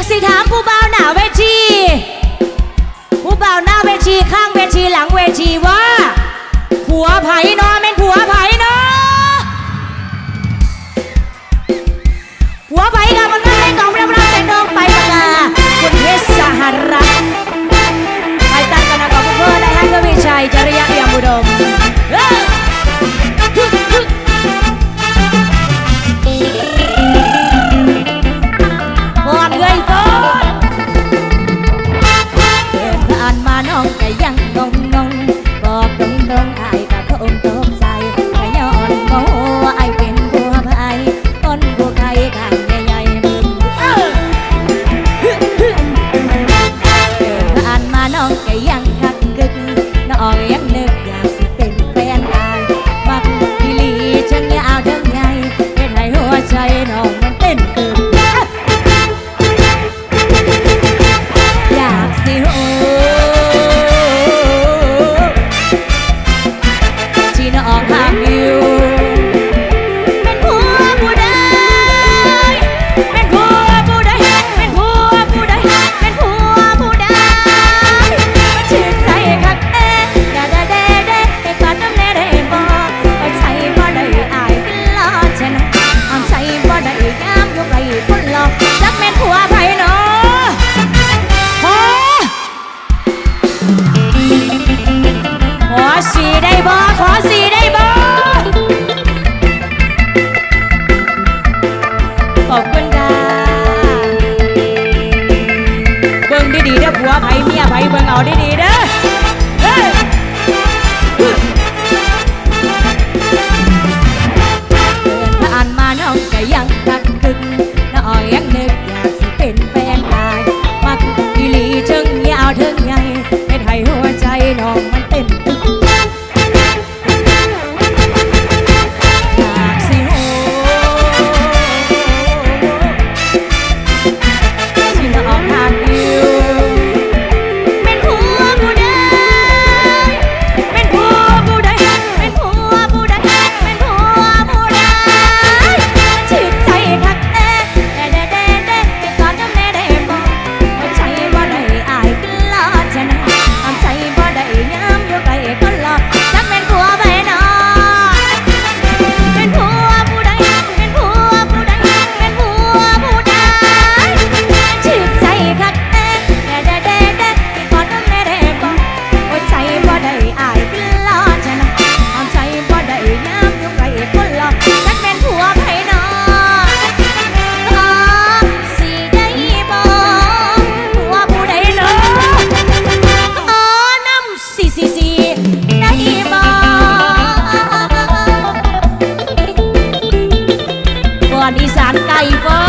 ากสิถามผู้บ่าวหน้าเวที ผู้บ่าวหน้าเวทีข้างเวทีหลังเวทีว่าผัวไผ่นอเป็นผัวไผ่นอนผัวไผ่กับมันไม่ให้กองเรียบร้อยแต่น้องไปปากกาคุณเพชรสหรัฐไปตั้งนณะขอบเพื่อนนะฮะเพื่อวิชัยจริยะเดียมบุดม ได้บอขอสีได้บอขอบคุณค่ะเบิ่งดีๆเด้อผัวไผเมียไผเบิ่งเอาดีๆเด้อ อีสานไก่ฟ้า